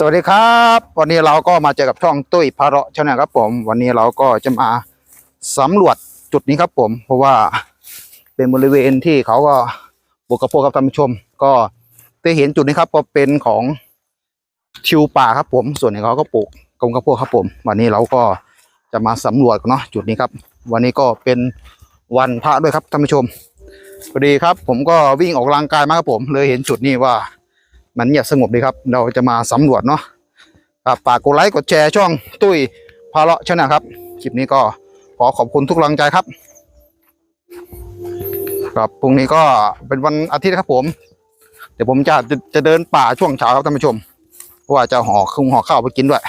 สวัสดีครับ วันนี้เราก็มาเจอกับช่องตุ้ยพาเราะชาแนลครับผม วันนี้เราก็จะมาสำรวจจุดนี้ครับผม เพราะว่าเป็นบริเวณที่เขาก็ปลูกกระโพดครับท่านผู้ชม ก็ได้เห็นจุดนี้ครับก็เป็นของทิวป่าครับผม ส่วนนี้เขาก็ปลูกกงกระโพดครับผม วันนี้เราก็จะมาสำรวจเนาะจุดนี้ครับ วันนี้ก็เป็นวันพระด้วยครับท่านผู้ชมพอดีครับ ผมก็วิ่งออกกำลังกายมาครับผม เลยเห็นจุดนี้ว่า มันเงียบสงบดีครับ เราจะมาสำรวจเนาะอ่าฝากกดไลค์กดแชร์ช่องตุ้ยพาเลาะชนะครับ คลิปนี้ก็ขอขอบคุณทุกกำลังใจครับ ครับพรุ่งนี้ก็เป็นวันอาทิตย์ครับผม เดี๋ยวผมจะจะจะเดินป่าช่วงเช้าครับท่านผู้ชม เพราะว่าจะห่อคุงห่อข้าวไปกินด้วย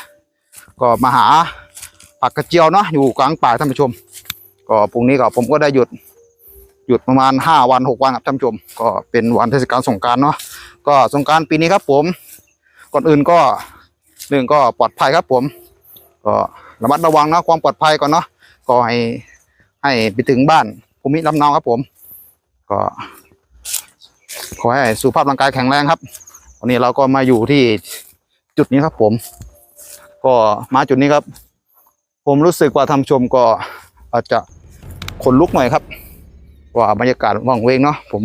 ก็มาหาผักกระเจียวเนาะอยู่กลางป่าท่านผู้ชม ก็พรุ่งนี้ก็ผมก็ได้หยุดหยุดประมาณห้าวันหกวันครับท่านผู้ชม ก็เป็นวันเทศกาลสงกรารเนาะ ก็สงการปีนี้ครับ ผม ก่อนอื่นก็หนึ่งก็ปลอดภัยครับ ผม ก็ระมัดระวังนะความปลอดภัยก่อนเนาะก็ให้ให้ไปถึงบ้านภูมิลำเนาครับ ผม ก็ขอให้สุขภาพร่างกายแข็งแรงครับวันนี้เราก็มาอยู่ที่จุดนี้ครับ ผม ก็มาจุดนี้ครับ ผมรู้สึกว่าทำชมก็อาจจะขนลุกหน่อยครับ ว่าบรรยากาศว่างเวงเนาะผม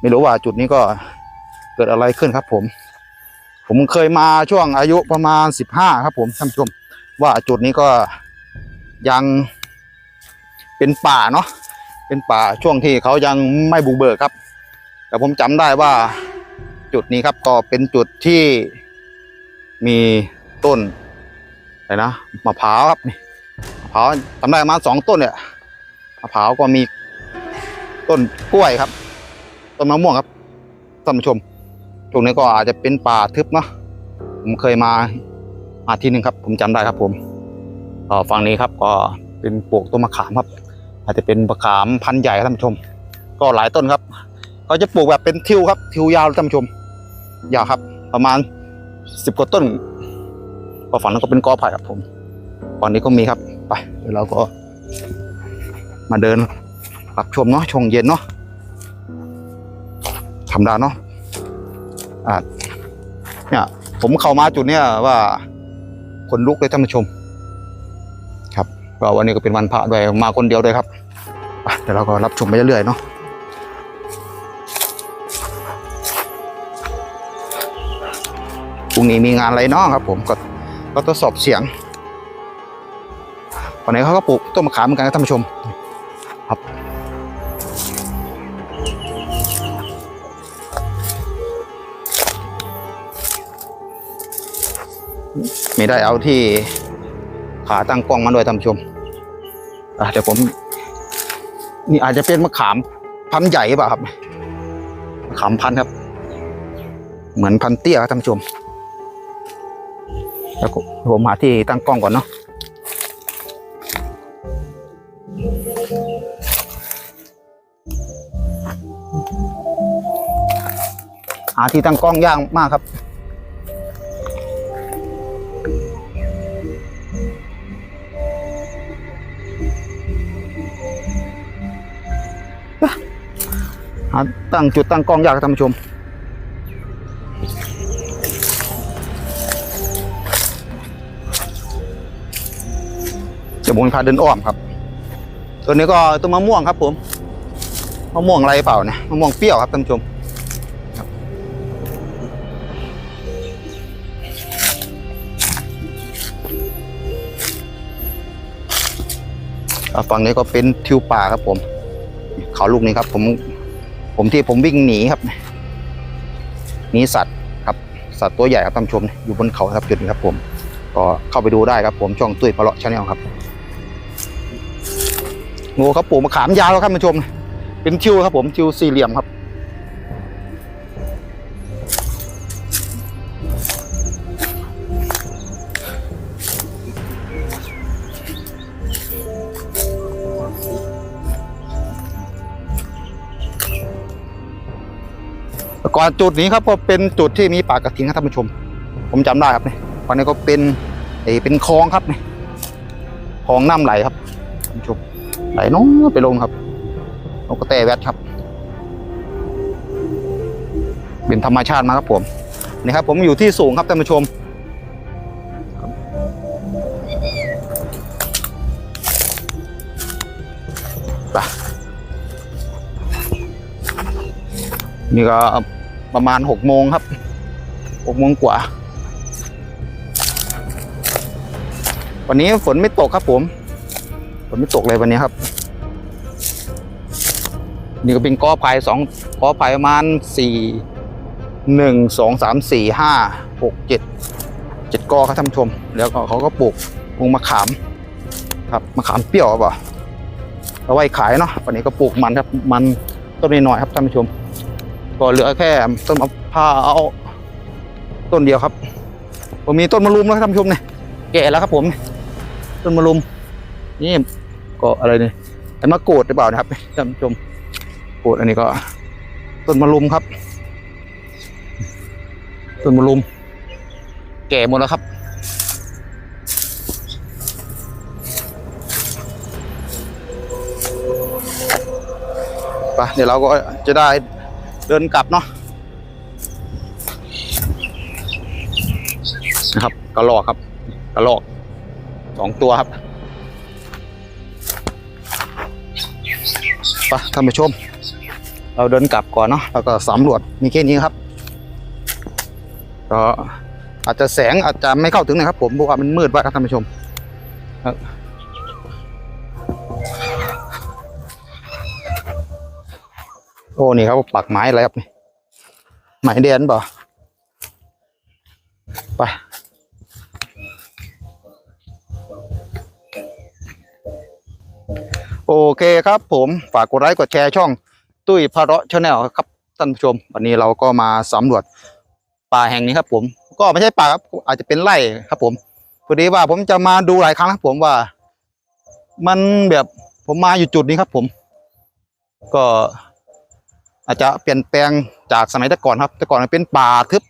ไม่รู้ว่าจุดนี้ก็ เกิดอะไรขึ้นครับผม ผมเคยมาช่วงอายุประมาณสิบห้าครับผมท่านผู้ชม ว่าจุดนี้ก็ยังเป็นป่าเนาะเป็นป่าช่วงที่เขายังไม่บุกเบิกครับ แต่ผมจำได้ว่าจุดนี้ครับก็เป็นจุดที่มีต้นอะไรนะมะพร้าวครับนี่มะพร้าวจำได้ประมาณสองต้นเนี่ยมะพร้าวก็มีต้นกล้วยครับ ต้นมะม่วงครับท่านผู้ชม ตรงนี้ก็อาจจะเป็นป่าทึบเนาะผมเคยมามาที่หนึ่งครับ ผมจำได้ครับ ผมฝั่งนี้ครับก็เป็นปลูกต้นมะขามครับ อาจจะเป็นมะขามพันธุ์ใหญ่ครับท่านผู้ชม ก็หลายต้นครับเขาจะปลูกแบบเป็นทิวครับ ทิวยาวท่านผู้ชม ยาวครับ ประมาณสิบกว่าต้นก็ฝั่งนั้นก็เป็นกอไผ่ครับผมฝั่งนี้ก็มีครับไปเดี๋ยวเราก็ มาเดินรับชมเนาะชงเย็นเนาะธรรมดาเนาะ เนี่ยผมเข้ามาจุดเนี้ยว่าคนลุกเลยท่านผู้ชม ครับก็วันนี้ก็เป็นวันพระด้วยมาคนเดียวด้วยครับเดี๋ยวเราก็รับชมไปเรื่อยๆเนาะพรุ่งนี้มีงานอะไรเนาะครับ ผมก็ก็ทดสอบเสียงวันนี้เขาก็ปลูกต้นมะขามเหมือนกันครับท่านผู้ชม ครับ ไม่ได้เอาที่ขาตั้งกล้องมาด้วยท่านผู้ชมอะเดี๋ยวผม นี่อาจจะเป็นมะขามพันใหญ่หรือเปล่าครับมะขามพันครับ เหมือนพันเตี้ยครับท่านผู้ชมแล้วผมหาที่ตั้งกล้องก่อนเนาะหาที่ตั้งกล้องยากมากครับ หาตั้งจุดตั้งกล้องยากท่านผู้ชม จะผมพาเดินอ้อมครับ ตัวนี้ก็ต้นมะม่วงครับผมมะม่วงอะไรเปล่าเนี่ยมะม่วงเปรี้ยวครับท่านผู้ชมฝั่งนี้ก็เป็นทิวป่าครับผม เขาลูกนี้ครับผม ผมที่ผมวิ่งหนีครับหนีสัตว์ครับสัตว์ตัวใหญ่ครับท่านชม อยู่บนเขาครับจุดนี้ครับผม ก็เข้าไปดูได้ครับผมช่องตุ้ยปลาะชาแนลครับงูครับปูมะขามยาวครับท่านชม เป็นชิวครับผมชิวสี่เหลี่ยมครับ ก่อนจุดนี้ครับก็เป็นจุดที่มีป่ากระถินครับท่านผู้ชม ผมจำได้ครับเนี่ยตอนนี้ก็เป็นเอเป็นคลองครับเนี่ยคลองน้ำไหลครับท่านผู้ชมไหลน้องไปลงครับนกกระแตแวดครับ เป็นธรรมชาติมาครับผมนี่ครับ ผมอยู่ที่สูงครับท่านผู้ชมนี่ก็ ประมาณหกโมงครับหกโมงกว่า วันนี้ฝนไม่ตกครับผมฝนไม่ตกเลยวันนี้ครับ นี่ก็เป็นกอไผ่สองกอไผ่ประมาณสี่หนึ่งสองสามสี่ห้าหกเจ็ดเจ็ดกอครับท่านผู้ชม แล้วก็เขาก็ปลูกปลูกมะขามครับมะขามเปรี้ยวครับเอาไว้ขายเนาะวันนี้ก็ปลูกมันครับมันต้นน้อยๆครับท่านผู้ชม ก็เหลือแค่ต้นมะพร้าวต้นเดียวครับ ผมมีต้นมะรุมแล้วครับท่านผู้ชมเนี่ยแก่แล้วครับ ผม ต้นมะรุม นี่ก็อะไรเนี่ยไอ้มะกรูดหรือเปล่านะครับท่านผู้ชมกรูดอันนี้ก็ ต้นมะรุมครับ ต้นมะรุม แก่หมดแล้วครับไปเดี๋ยวเราก็จะได้ เดินกลับเนาะนะครับกระลอกครับกระลอกสองตัวครับไปท่านผู้ชม เราเดินกลับก่อนเนาะแล้วก็สำรวจมีแค่นี้ครับก็อาจจะแสงอาจจะไม่เข้าถึงนะครับ ผมเพราะว่ามันมืดไปครับท่านผู้ชม โอ้นี่ครับปักไม้อะไรครับนี่ไม้เดียนเปล่ไปโอเคครับผมฝากกดไลค์กดแชร์ช่อง ตุ้ยพาระชาแนลครับท่านผู้ชม วันนี้เราก็มาสำรวจป่าแห่งนี้ครับ ผม ก็ไม่ใช่ป่าครับอาจจะเป็นไร่ครับ ผมพอดีว่าผมจะมาดูหลายครั้งครับผมว่า มันแบบผมมาอยู่จุดนี้ครับ ผม ก็ อาจจะเปลี่ยนแปลงจากสมัยแต่ก่อนครับ แต่ก่อนเป็นป่าทึบ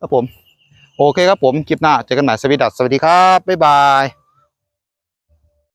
ครับผม โอเคครับผม คลิปหน้าเจอกันใหม่สวัสดีครับสวัสดีครับบ๊ายบาย